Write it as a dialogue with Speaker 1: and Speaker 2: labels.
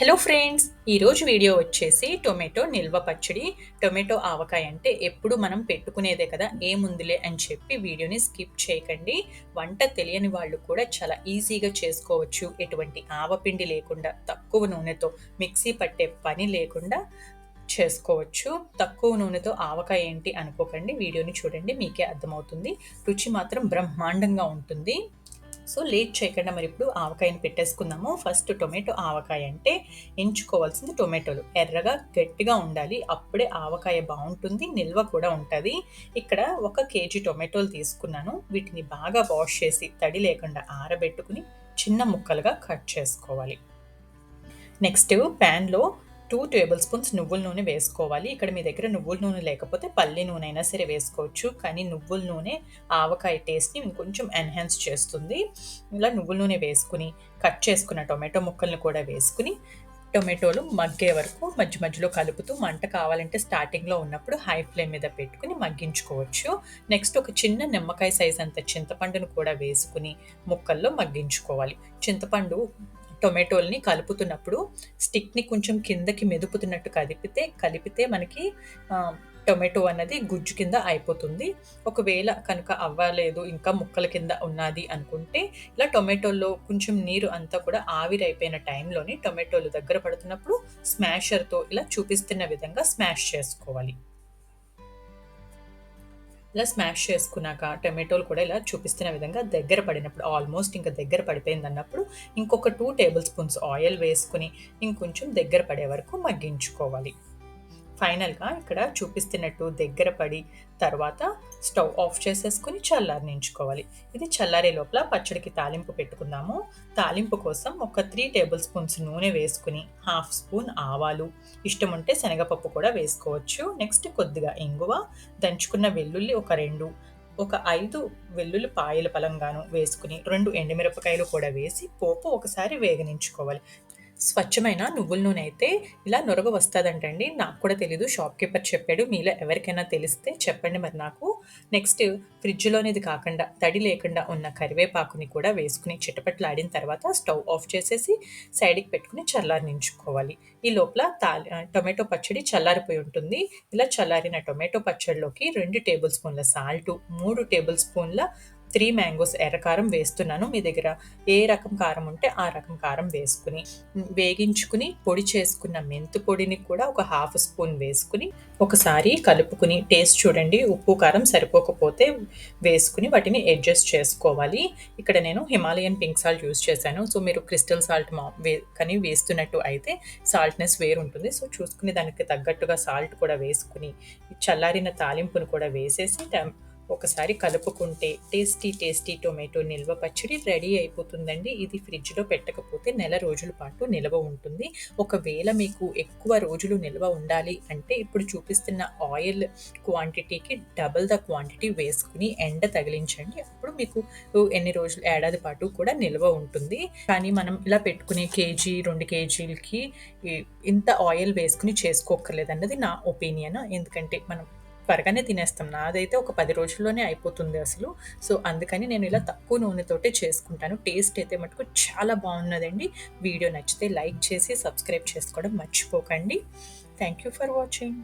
Speaker 1: Hello friends ఈరోజు video వచ్చేసి tomato నిల్వ పచ్చడి. టొమాటో ఆవకాయ అంటే ఎప్పుడు మనం పెట్టుకునేదే కదా ఏముందిలే అని చెప్పి వీడియోని స్కిప్ చేయకండి. వంట తెలియని వాళ్ళు కూడా చాలా ఈజీగా చేసుకోవచ్చు. ఎటువంటి ఆవపిండి లేకుండా తక్కువ నూనెతో మిక్సీ పట్టే పని లేకుండా చేసుకోవచ్చు. తక్కువ నూనెతో ఆవకాయ ఏంటి అనుకోకండి. వీడియోని చూడండి మీకే అర్థమవుతుంది. రుచి మాత్రం బ్రహ్మాండంగా ఉంటుంది. సో లేట్ చేయకుండా మరి ఇప్పుడు ఆవకాయని పెట్టేసుకుందాము. ఫస్ట్ టొమాటో ఆవకాయ అంటే ఎంచుకోవాల్సింది టొమాటోలు. ఎర్రగా గట్టిగా ఉండాలి. అప్పుడే ఆవకాయ బాగుంటుంది నిల్వ కూడా ఉంటుంది. ఇక్కడ ఒక కేజీ టొమాటోలు తీసుకున్నాను. వీటిని బాగా వాష్ చేసి తడి లేకుండా ఆరబెట్టుకుని చిన్న ముక్కలుగా కట్ చేసుకోవాలి. నెక్స్ట్ ప్యాన్లో టూ టేబుల్ స్పూన్స్ నువ్వుల నూనె వేసుకోవాలి. ఇక్కడ మీ దగ్గర నువ్వుల నూనె లేకపోతే పల్లి నూనె అయినా సరే వేసుకోవచ్చు. కానీ నువ్వుల నూనె ఆవకాయ టేస్ట్ని కొంచెం ఎన్హాన్స్ చేస్తుంది. ఇలా నువ్వుల నూనె వేసుకుని కట్ చేసుకున్న టొమాటో ముక్కలను కూడా వేసుకుని టొమాటోలు మగ్గే వరకు మధ్య మధ్యలో కలుపుతూ మంట కావాలంటే స్టార్టింగ్లో ఉన్నప్పుడు హై ఫ్లేమ్ మీద పెట్టుకుని మగ్గించుకోవచ్చు. నెక్స్ట్ ఒక చిన్న నిమ్మకాయ సైజ్ అంత చింతపండును కూడా వేసుకుని ముక్కల్లో మగ్గించుకోవాలి. చింతపండు టొమాటోల్ని కలుపుతున్నప్పుడు స్టిక్ని కొంచెం కిందకి మెదుపుతున్నట్టు కదిపితే కలిపితే మనకి టొమాటో అన్నది గుజ్జు కింద అయిపోతుంది. ఒకవేళ కనుక అవ్వలేదు ఇంకా ముక్కల కింద ఉన్నది అనుకుంటే ఇలా టొమాటోల్లో కొంచెం నీరు అంతా కూడా ఆవిరైపోయిన టైంలోని టొమాటోలు దగ్గర పడుతున్నప్పుడు స్మాషర్తో ఇలా చూపిస్తున్న విధంగా స్మాష్ చేసుకోవాలి. ఇలా స్మాష్ చేసుకున్నాక టమాటోలు కూడా ఇలా చూపిస్తున్న విధంగా దగ్గర పడినప్పుడు ఆల్మోస్ట్ ఇంకా దగ్గర పడిపోయింది అన్నప్పుడు ఇంకొక టూ టేబుల్ స్పూన్స్ ఆయిల్ వేసుకుని ఇంకొంచెం దగ్గర పడే వరకు మగ్గించుకోవాలి. ఫైనల్గా ఇక్కడ చూపిస్తున్నట్టు దగ్గర పడి తర్వాత స్టవ్ ఆఫ్ చేసేసుకుని చల్లారనించుకోవాలి ఇది చల్లారే లోపల పచ్చడికి తాలింపు పెట్టుకుందాము. తాలింపు కోసం ఒక త్రీ టేబుల్ స్పూన్స్ నూనె వేసుకుని హాఫ్ స్పూన్ ఆవాలు ఇష్టం ఉంటే శనగపప్పు కూడా వేసుకోవచ్చు. నెక్స్ట్ కొద్దిగా ఇంగువ దంచుకున్న వెల్లుల్లి ఒక రెండు ఒక ఐదు వెల్లుల్లి పాయల పలంగాను వేసుకుని రెండు ఎండుమిరపకాయలు కూడా వేసి పోపు ఒకసారి వేగనించుకోవాలి. స్వచ్ఛమైన నువ్వుల నూనె అయితే ఇలా నొరగ వస్తుందంటండి. నాకు కూడా తెలీదు. షాప్ కీపర్ చెప్పాడు. మీలో ఎవరికైనా తెలిస్తే చెప్పండి మరి నాకు. నెక్స్ట్ ఫ్రిడ్జ్లోనేది కాకుండా తడి లేకుండా ఉన్న కరివేపాకుని కూడా వేసుకుని చిటపట్లాడిన తర్వాత స్టవ్ ఆఫ్ చేసేసి సైడ్కి పెట్టుకుని చల్లారనించుకోవాలి ఈ లోపల తా టొమాటో పచ్చడి చల్లారిపోయి ఉంటుంది. ఇలా చల్లారిన టొమాటో పచ్చడిలోకి రెండు టేబుల్ స్పూన్ల సాల్ట్ మూడు టేబుల్ స్పూన్ల త్రీ మ్యాంగోస్ ఎర్రకారం వేస్తున్నాను. మీ దగ్గర ఏ రకం కారం ఉంటే ఆ రకం కారం వేసుకుని వేగించుకుని పొడి చేసుకున్న మెంతు పొడిని కూడా ఒక హాఫ్ స్పూన్ వేసుకుని ఒకసారి కలుపుకుని టేస్ట్ చూడండి ఉప్పు కారం సరిపోకపోతే వేసుకుని వాటిని అడ్జస్ట్ చేసుకోవాలి. ఇక్కడ నేను హిమాలయన్ పింక్ సాల్ట్ యూస్ చేశాను. సో మీరు క్రిస్టల్ సాల్ట్ మా వే కానీ వేస్తున్నట్టు అయితే సాల్ట్నెస్ వేరు ఉంటుంది సో చూసుకుని దానికి తగ్గట్టుగా సాల్ట్ కూడా వేసుకుని చల్లారిన తాలింపును కూడా వేసేసి ఒకసారి కలుపుకుంటే టేస్టీ టేస్టీ టొమాటో నిల్వ పచ్చడి రెడీ అయిపోతుందండి. ఇది ఫ్రిడ్జ్లో పెట్టకపోతే నెల రోజుల పాటు నిల్వ ఉంటుంది. ఒకవేళ మీకు ఎక్కువ రోజులు నిల్వ ఉండాలి అంటే ఇప్పుడు చూపిస్తున్న ఆయిల్ క్వాంటిటీకి డబుల్ ద క్వాంటిటీ వేసుకుని ఎండ తగిలించండి. అప్పుడు మీకు ఎన్ని రోజులు ఏడాది పాటు కూడా నిల్వ ఉంటుంది. కానీ మనం ఇలా పెట్టుకునే కేజీ రెండు కేజీలకి ఇంత ఆయిల్ వేసుకుని చేసుకోకర్లేదు అన్నది నా ఒపీనియన్. ఎందుకంటే మనం త్వరగానే తినేస్తాం. నాదైతే ఒక పది రోజుల్లోనే అయిపోతుంది అసలు. సో అందుకని నేను ఇలా తక్కువ నూనెతోటే చేసుకుంటాను. టేస్ట్ అయితే మటుకు చాలా బాగున్నదండి. వీడియో నచ్చితే లైక్ చేసి సబ్స్క్రైబ్ చేసుకోవడం మర్చిపోకండి. Thank you for watching.